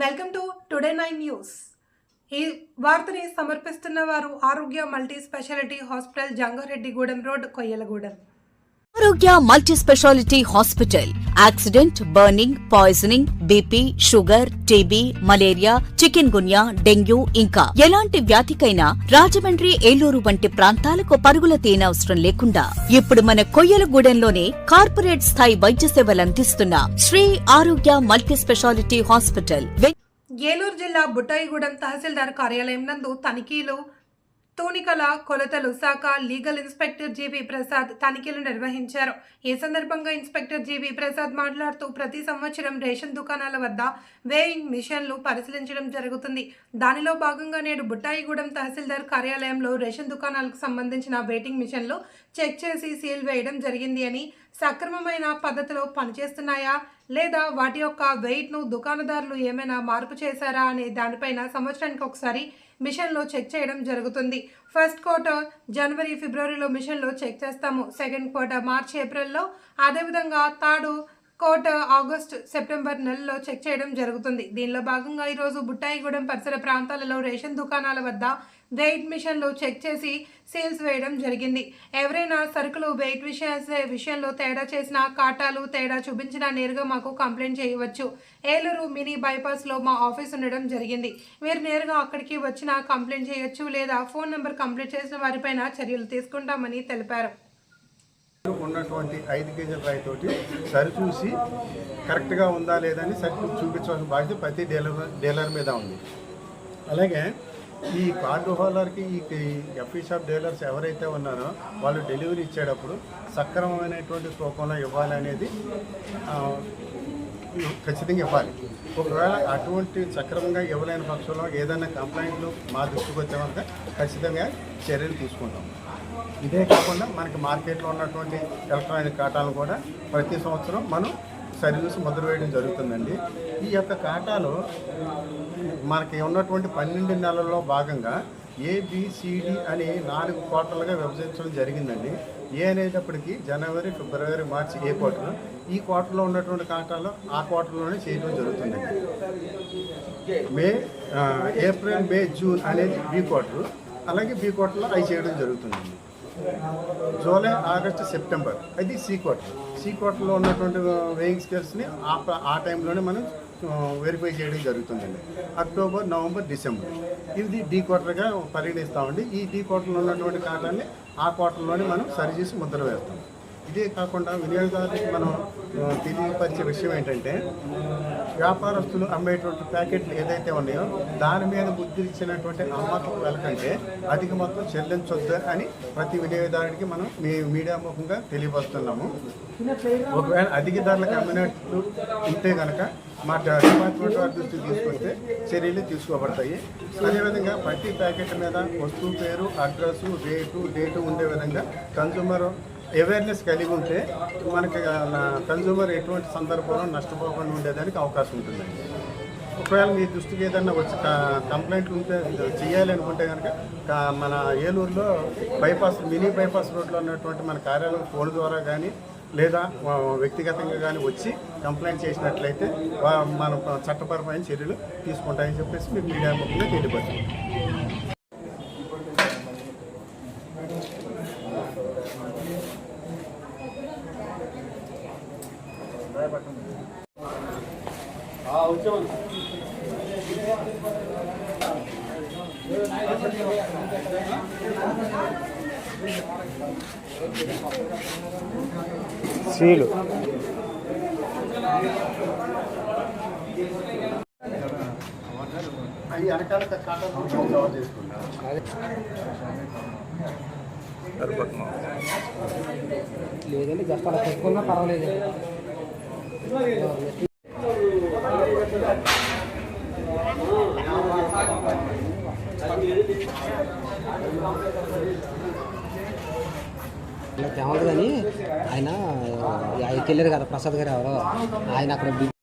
Welcome to today nine news. ఈ వార్తని సమర్పిస్తున్న వారు Arogya multi speciality hospital Jangareddygudem road Koyyalagudem. Arogya multi speciality hospital. Accident burning poisoning BP sugar TB malaria chikungunya dengue ఇంకా ఎలాంటి వ్యాధికైనా రాజమండ్రి ఏలూరు వంటి ప్రాంతాలకు పరుగుల తీయనవసరం లేకుండా ఇప్పుడు మన కొయ్యలగూడెంలోనే కార్పొరేట్ స్థాయి వైద్య సేవలు అందిస్తున్న శ్రీ ఆరోగ్య మల్టీ స్పెషాలిటీ హాస్పిటల్. ఏలూరు జిల్లా బుట్టాయిగూడెం తహసీల్దార్ కార్యాలయం నందు తనిఖీలు తూనికల కొలతలు శాఖ లీగల్ ఇన్స్పెక్టర్ జీవి ప్రసాద్ తనిఖీలు నిర్వహించారు. ఈ సందర్భంగా ఇన్స్పెక్టర్ జీవి ప్రసాద్ మాట్లాడుతూ ప్రతి సంవత్సరం రేషన్ దుకాణాల వద్ద వేయింగ్ మిషన్లు పరిశీలించడం జరుగుతుంది. దానిలో భాగంగా నేడు బుట్టాయిగూడెం తహసీల్దార్ కార్యాలయంలో రేషన్ దుకాణాలకు సంబంధించిన వెయిటింగ్ మిషన్లు చెక్ చేసి సీల్ వేయడం జరిగింది అని సక్రమమైన పద్ధతిలో పనిచేస్తున్నాయా? లేదా వాటి యొక్క వెయిట్ను దుకాణదారులు ఏమైనా మార్పు చేశారా? అనే దానిపైన సంవత్సరానికి ఒకసారి మిషన్లో చెక్ చేయడం జరుగుతుంది. ఫస్ట్ క్వార్టర్ జనవరి ఫిబ్రవరిలో మిషన్లో చెక్ చేస్తాము. సెకండ్ క్వార్టర్ మార్చ్ ఏప్రిల్లో అదేవిధంగా థర్డ్ కోట ఆగస్ట్ సెప్టెంబర్ నెలలో చెక్ చేయడం జరుగుతుంది. దీనిలో భాగంగా ఈరోజు బుట్టాయిగూడెం పరిసర ప్రాంతాలలో రేషన్ దుకాణాల వద్ద వెయిట్ మిషన్లు చెక్ చేసి సేల్స్ వేయడం జరిగింది. ఎవరైనా సరుకులు వెయిట్ విషయ విషయంలో తేడా చేసిన కాటాలు తేడా చూపించినా నేరుగా మాకు కంప్లైంట్ చేయవచ్చు. ఏలూరు మినీ బైపాస్లో మా ఆఫీస్ ఉండడం జరిగింది. మీరు నేరుగా అక్కడికి వచ్చినా కంప్లైంట్ చేయొచ్చు లేదా ఫోన్ నెంబర్ కంప్లీట్ చేసిన వారిపైన చర్యలు తీసుకుంటామని తెలిపారు. ఉన్నటువంటి ఐదు కేజీల రాయి తోటి సరిచూసి కరెక్ట్గా ఉందా లేదని సరి చూపించవలసిన బాధ్యత ప్రతి డీలర్ డీలర్ మీద ఉంది. అలాగే ఈ కార్డు హోల్డర్కి ఈ ఎఫ్ఈ షాప్ డీలర్స్ ఎవరైతే ఉన్నారో వాళ్ళు డెలివరీ ఇచ్చేటప్పుడు సక్రమమైనటువంటి రూపంలో ఇవ్వాలనేది ఖచ్చితంగా ఇవ్వాలి. ఒకవేళ అటువంటి సక్రమంగా ఇవ్వలేని పక్షంలో ఏదైనా కంప్లైంట్లు మా దృష్టికి వచ్చే వరకు ఖచ్చితంగా చర్యలు తీసుకుంటాం. ఇదే కాకుండా మనకి మార్కెట్లో ఉన్నటువంటి ఎలక్ట్రానిక్ కాటాలను కూడా ప్రతి సంవత్సరం మనం సర్వీస్ మొదలు వేయడం జరుగుతుందండి. ఈ యొక్క కాటాలో మనకి ఉన్నటువంటి పన్నెండు నెలల్లో భాగంగా ఏబిసిడి అని నాలుగు క్వార్టర్లుగా విభజించడం జరిగిందండి. ఏ అనేటప్పటికి జనవరి ఫిబ్రవరి మార్చి ఏ క్వార్టర్ ఈ క్వార్టర్లో ఉన్నటువంటి కాటాలో ఆ క్వార్టర్లోనే చేయడం జరుగుతుందండి. మే ఏప్రిల్ మే జూన్ అనేది బి క్వార్టర్ అలాగే బి క్వార్టర్లో అవి చేయడం జరుగుతుందండి. July August September. అది సీ క్వార్టర్ సీ క్వార్టర్లో ఉన్నటువంటి వేయింగ్ స్కేల్స్ని ఆ ఆ టైంలోనే మనం వెరిఫై చేయడం జరుగుతుందండి. October November December. ఇది డీ క్వార్టర్గా పరిగణిస్తామండి. ఈ డీ క్వార్టర్లో ఉన్నటువంటి కాటాన్ని ఆ క్వార్టర్లోనే మనం సరిచేసి ముద్ర వేస్తాం. ఇదే కాకుండా వినియోగదారులకు మనం తెలియపరిచే విషయం ఏంటంటే వ్యాపారస్తులు అమ్మేటువంటి ప్యాకెట్లు ఏదైతే ఉన్నాయో దాని మీద ముద్రించినటువంటి అమ్మకం వెళ్ళకంటే అధిక మొత్తం చెల్లించొద్దు అని ప్రతి వినియోగదారుడికి మనం మీ మీడియా ముఖంగా తెలియపరుస్తున్నాము. ఒకవేళ అధిక ధరలకు అమ్మినట్లు ఉంటే కనుక మా డిపార్ట్మెంట్ వారి దృష్టికి తీసుకొస్తే చర్యలు తీసుకోబడతాయి. అదేవిధంగా ప్రతి ప్యాకెట్ మీద వస్తువు పేరు అడ్రస్సు రేటు డేటు ఉండే విధంగా కన్సూమర్ అవేర్నెస్ కలిగి ఉంటే మనకి కన్జ్యూమర్ ఎటువంటి సందర్భంలో నష్టపోకుండా ఉండేదానికి అవకాశం ఉంటుందండి ఒకవేళ మీ దృష్టికి ఏదైనా వచ్చి క- కంప్లైంట్ ఉంటే చేయాలి అనుకుంటే కనుక మన ఏలూరులో బైపాస్ మినీ బైపాస్ రోడ్లో ఉన్నటువంటి మన కార్యాలయం ఫోన్ ద్వారా కానీ లేదా వ్యక్తిగతంగా కానీ వచ్చి కంప్లైంట్ చేసినట్లయితే మనం మన చట్టపరమైన చర్యలు తీసుకుంటాయని చెప్పేసి మీకు మీడియా ముఖ్యంగా తెలియపరుచుకుంటాం సీలు. అవి వెనకాల కాటా కవర్ చేసుకుంటాం లేదండి జస్ట్ అలా పెట్టుకున్నా పర్వాలేదు. తేమదు కానీ ఆయన ఆయనకి కదా ప్రసాద్ గారు ఎవరో. ఆయన అక్కడ